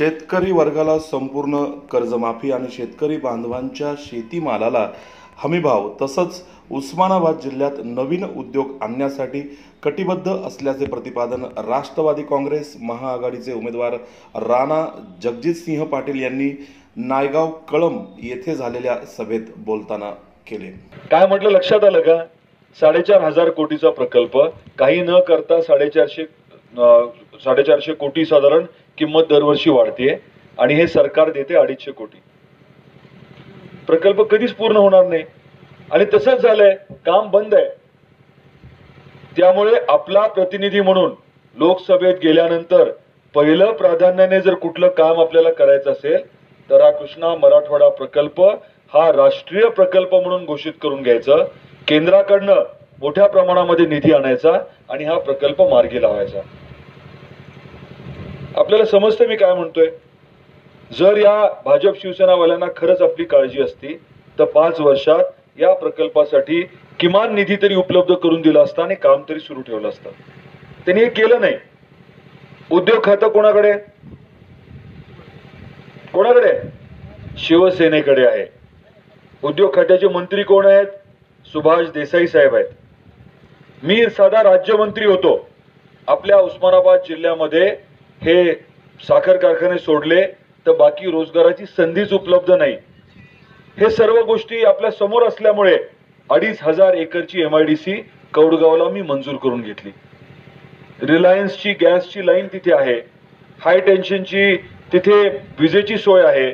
शेतकरी वर्गाला संपूर्ण कर्जमाफी आणि शेतकरी बांधवांच्या शेतीमालाला हमीभाव तसंच उस्मानाबाद जिल्ह्यात नवीन उद्योग आणण्यासाठी कटिबद्ध असल्याचे प्रतिपादन राष्ट्रवादी काँग्रेस महाआघाडीचे उमेदवार राणा जगजितसिंह पाटील यांनी नायगाव कळम येथे झालेल्या सभेत बोलताना केले. काय म्हटलं? लक्षात आलं का? साडेचार हजार कोटीचा प्रकल्प काही न करता साडेचारशे साडेचारशे कोटी साधारण किंमत दरवर्षी वाढते आणि हे सरकार देते अडीचशे कोटी. प्रकल्प कधीच पूर्ण होणार नाही. आणि तसंच झालंय काम बंद आहे. त्यामुळे आपला प्रतिनिधी म्हणून लोकसभेत गेल्यानंतर पहिलं प्राधान्याने जर कुठलं काम आपल्याला करायचं असेल तर हा कृष्णा मराठवाडा प्रकल्प हा राष्ट्रीय प्रकल्प म्हणून घोषित करून घ्यायचं. केंद्राकडनं मोठ्या प्रमाणामध्ये निधी आणायचा आणि हा प्रकल्प मार्गी लावायचा. आपल्याला समजतं मी काय म्हणतोय? जर या भाजप शिवसेनावाल्यांना खरंच आपली काळजी असती तर पाच वर्षात या प्रकल्पासाठी किमान निधी तरी उपलब्ध करून दिला असता आणि काम तरी सुरू ठेवलं असतं. त्यांनी हे केलं नाही. उद्योग खातं कोणाकडे? कोणाकडे? शिवसेनेकडे आहे. उद्योग खात्याचे मंत्री कोण आहेत? सुभाष देसाई साहेब आहेत. मी साधा राज्यमंत्री होतो. आपल्या उस्मानाबाद जिल्ह्यामध्ये हे साखर कारखाने सोडले तर बाकी रोजगाराची संधीच उपलब्ध नाही. हे सर्व गोष्टी आपल्यासमोर असल्यामुळे अडीच हजार एकरची एम आय डी सी कौडगावला मी मंजूर करून घेतली. रिलायन्सची गॅसची लाईन तिथे आहे. हाय टेन्शनची तिथे विजेची सोय आहे.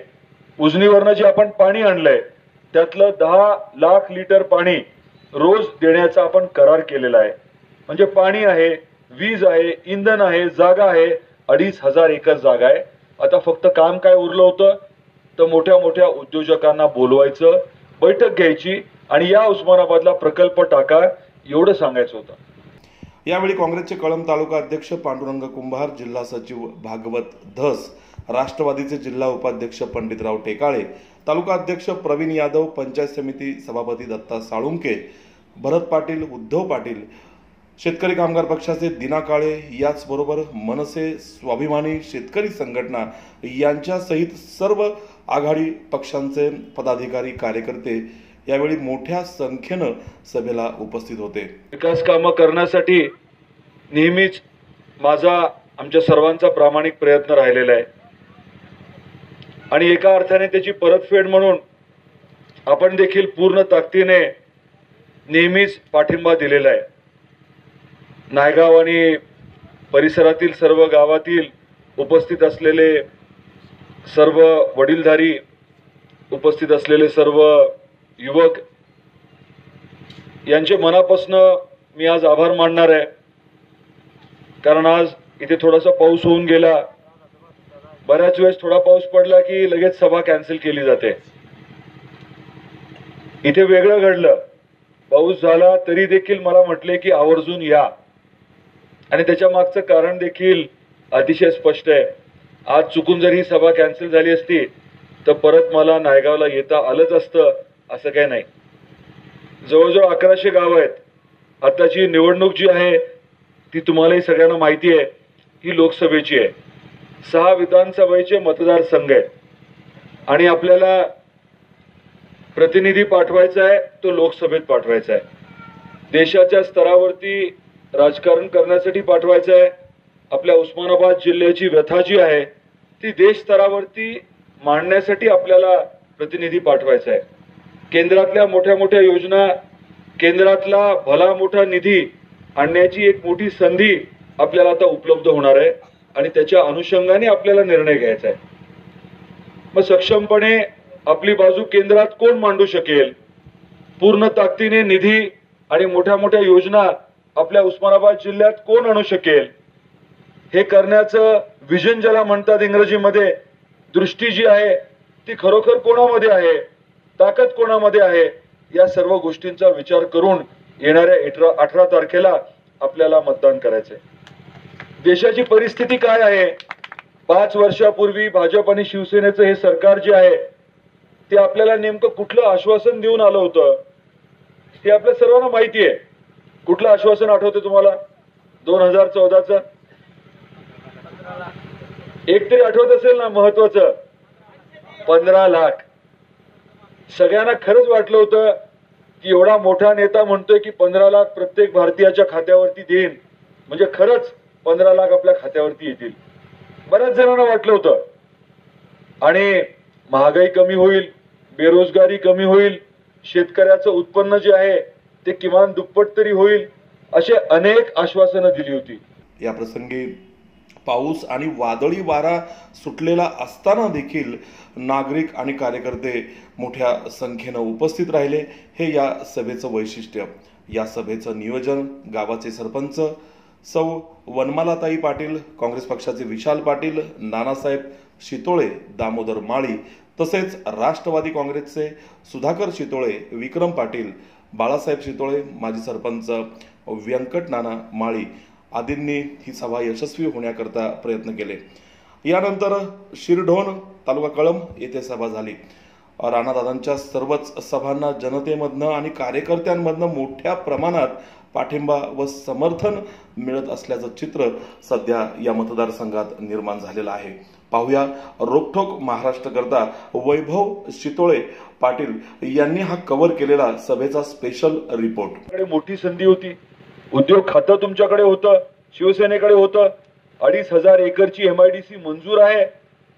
उजनीवरनं जे आपण पाणी आणलंय. त्यातलं दहा लाख लिटर पाणी रोज देण्याचा आपण करार केलेला आहे. म्हणजे पाणी आहे वीज आहे इंधन आहे जागा आहे अडीच हजार एकर जागा आहे. आता फक्त काम काय उरलं होतं? तर मोठ्या मोठ्या उद्योजकांना बोलवायचं बैठक घ्यायची आणि या उस्मानाबादला प्रकल्प टाका एवढं सांगायचं होतं. यावेळी काँग्रेसचे कळंब तालुका अध्यक्ष पांडुरंग कुंभार जिल्हा सचिव भागवत धस राष्ट्रवादीचे जिल्हा उपाध्यक्ष पंडितराव टेकाळे तालुका अध्यक्ष प्रवीण यादव पंचायत समिती सभापती दत्ता साळुंके भरत पाटील उद्धव पाटील शेतकरी कामगार पक्षाचे दिना काळे याचबरोबर मनसे स्वाभिमानी शेतकरी संघटना यांच्यासहित सर्व आघाडी पक्षांचे पदाधिकारी कार्यकर्ते यावेळी मोठ्या संख्येनं सभेला उपस्थित होते. विकास कामं करण्यासाठी नेहमीच माझा आमच्या सर्वांचा प्रामाणिक प्रयत्न राहिलेला आहे. आणि एका अर्थाने त्याची परतफेड म्हणून आपण देखील पूर्ण ताकदीने नेहमीच पाठिंबा दिलेला आहे. नायगाव आणि परिसरातील सर्व गावातील उपस्थित असलेले सर्व वडीलधारी उपस्थित असलेले सर्व युवक यांचे मनापासनं मी आज आभार मानणार आहे. कारण आज इथे थोडासा पाऊस होऊन गेला. बऱ्याच वेळेस थोडा पाऊस पडला की लगेच सभा कॅन्सल केली जाते. इथे वेगळं घडलं. पाऊस झाला तरी देखील मला म्हटले की आवर्जून या. आणि त्याच्या मागचं कारण देखील अतिशय स्पष्ट आहे. आज चुकून जर ही सभा कॅन्सल झाली असती तर परत मला नायगावला येता आलंच असतं असं काही नाही. जवळजवळ अकराशे गावं आहेत. आताची निवडणूक जी आहे ती तुम्हालाही सगळ्यांना माहिती आहे. ही लोकसभेची आहे. सहा विधानसभेचे मतदारसंघ आहेत. आणि आपल्याला प्रतिनिधी पाठवायचा आहे तो लोकसभेत पाठवायचा आहे. देशाच्या स्तरावरती राजकारण करण्यासाठी पाठवायचं आहे. आपल्या उस्मानाबाद जिल्ह्याची व्यथा जी आहे ती देश स्तरावरती मांडण्यासाठी आपल्याला प्रतिनिधी पाठवायचा आहे. केंद्रातल्या मोठ्या मोठ्या योजना केंद्रातला भला मोठा निधी आणण्याची एक मोठी संधी आपल्याला आता उपलब्ध होणार आहे आणि त्याच्या अनुषंगाने आपल्याला निर्णय घ्यायचा आहे. मग सक्षमपणे आपली बाजू केंद्रात कोण मांडू शकेल? पूर्ण ताकदीने निधी आणि मोठ्या मोठ्या योजना आपल्या उस्मानाबाद जिल्ह्यात कोण आणू शकेल? हे करण्याचं विजन ज्याला म्हणतात इंग्रजीमध्ये दृष्टी जी आहे ती खरोखर कोणामध्ये आहे? ताकद कोणामध्ये आहे? या सर्व गोष्टींचा विचार करून येणाऱ्या अठरा अठरा तारखेला आपल्याला मतदान करायचंय देशाची परिस्थिती काय आहे? पाच वर्षापूर्वी भाजप आणि शिवसेनेचं हे सरकार जे आहे ते आपल्याला नेमकं कुठलं आश्वासन देऊन आलं होतं? हे आपल्या सर्वांना माहिती आहे. कुठलं आश्वासन आठवते तुम्हाला? दोन हजार चौदाचं? एक तरी आठवत असेल ना महत्वाचं? पंधरा लाख. सगळ्यांना खरंच वाटलं होतं की एवढा मोठा नेता म्हणतोय की पंधरा लाख प्रत्येक भारतीयाच्या खात्यावरती देईन. म्हणजे खरंच पंधरा लाख आपल्या खात्यावरती येतील. बऱ्याच जणांना वाटलं होतं. आणि महागाई कमी होईल बेरोजगारी कमी होईल शेतकऱ्याचं उत्पन्न जे आहे ते किमान दुप्पट तरी होईल असे अनेक आश्वासनं दिली होती. या प्रसंगी पाऊस आणि वादळी वारा सुटलेला असताना देखील नागरिक आणि कार्यकर्ते मोठ्या संख्येनं उपस्थित राहिले. हे या सभेचं वैशिष्ट्य. या सभेचं नियोजन गावाचे सरपंच सौ वनमालाताई पाटील काँग्रेस पक्षाचे विशाल पाटील नानासाहेब शितोळे दामोदर माळी तसेच राष्ट्रवादी काँग्रेसचे सुधाकर शितोळे विक्रम पाटील बाळासाहेब शितोळे माजी सरपंच व्यंकट नाना माळी आदींनी ही सभा यशस्वी होण्याकरता प्रयत्न केले. यानंतर शिरढोण तालुका कळंब येथे सभा झाली. राणादादांच्या सर्वच सभांना जनतेमधनं आणि कार्यकर्त्यांमधनं मोठ्या प्रमाणात पाठिंबा व समर्थन मिळत असल्याचं चित्र सध्या या मतदारसंघात निर्माण झालेलं आहे. पाहूया रोखोक महाराष्ट्रकरता वैभव शितोळे पाटील यांनी हा कव्हर केलेला सभेचा स्पेशल रिपोर्ट मोठी संधी होती. उद्योग खातं तुमच्याकडे होतं. शिवसेनेकडे होतं. अडीच हजार एकरची एमआयडीसी मंजूर आहे.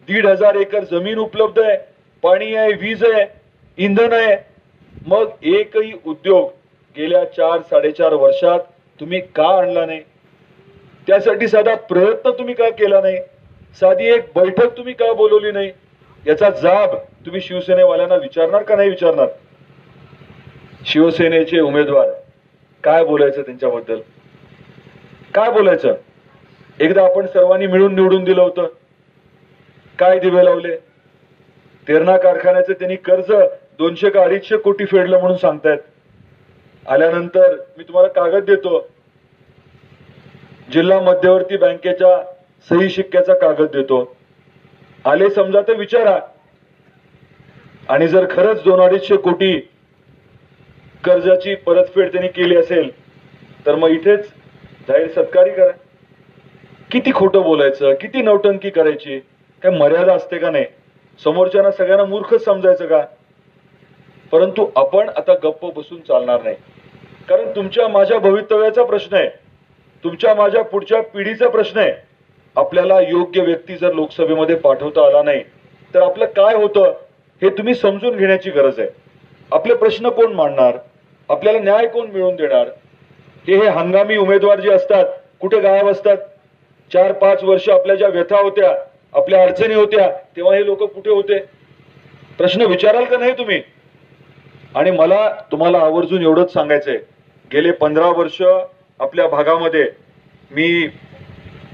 दीड हजार एकर जमीन उपलब्ध आहे. पाणी आहे वीज आहे इंधन आहे. मग एकही उद्योग गेल्या चार साडेचार वर्षात तुम्ही का आणला नाही? त्यासाठी साधा प्रयत्न तुम्ही का केला नाही? साधी एक बैठक तुम्ही का बोलवली नाही? याचा जाब तुम्ही शिवसेनेवाल्यांना विचारणार का नाही विचारणार? शिवसेनेचे उमेदवार काय बोलायचं त्यांच्याबद्दल? काय बोलायचं? एकदा आपण सर्वांनी मिळून निवडून दिलं होतं. काय दिवे लावले? तेरणा कारखान्याचं त्यांनी कर्ज दोनशे का अडीचशे कोटी फेडलं म्हणून सांगतायत. आल्यानंतर मी तुम्हाला कागद देतो. जिल्हा मध्यवर्ती बँकेच्या सही शिक्क्याचा कागद देतो. आले समजा तर विचारा. आणि जर खरंच दोन अडीचशे कोटी कर्जाची परतफेड त्यांनी केली असेल तर मग इथेच जाहीर सत्कारी करा. किती खोटं बोलायचं? किती नौटंकी करायची? काय मर्यादा असते का नाही? समोरच्यांना सगळ्यांना मूर्खच समजायचं का? परंतु आपण आता गप्प बसून चालणार नाही. कारण तुमच्या माझ्या भवितव्याचा प्रश्न आहे. तुमच्या माझ्या पुढच्या पिढीचा प्रश्न आहे. आपल्याला योग्य व्यक्ती जर लोकसभेमध्ये पाठवता आला नाही तर आपलं काय होतं हे तुम्ही समजून घेण्याची गरज आहे. आपले प्रश्न कोण मांडणार? आपल्याला न्याय कोण मिळवून देणार? हे हे हंगामी उमेदवार जे असतात कुठे गायब असतात? चार पाच वर्ष आपल्या ज्या व्यथा होत्या आपल्या अडचणी होत्या तेव्हा हे लोक कुठे होते? प्रश्न विचाराल का नाही तुम्ही? आणि मला तुम्हाला आवर्जून एवढंच सांगायचंय. गेले पंधरा वर्ष आपल्या भागामध्ये मी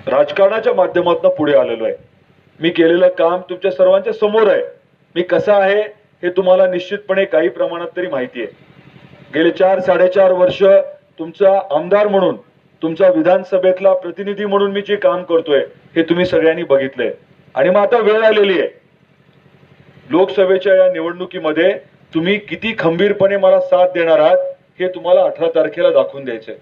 राजकारणाच्या माध्यमातून पुढे आलेलो आहे. मी केलेलं काम तुमच्या सर्वांच्या समोर आहे. मी कसा आहे हे तुम्हाला निश्चितपणे काही प्रमाणात तरी माहिती आहे. गेले चार साडेचार वर्ष तुमचा आमदार म्हणून तुमचा विधानसभेतला प्रतिनिधी म्हणून मी जे काम करतोय हे तुम्ही सगळ्यांनी बघितलंय. आणि मग आता वेळ आलेली आहे. लोकसभेच्या या निवडणुकीमध्ये तुम्ही किती खंबीरपणे मला साथ देणार आहात हे तुम्हाला अठरा तारखेला दाखवून द्यायचे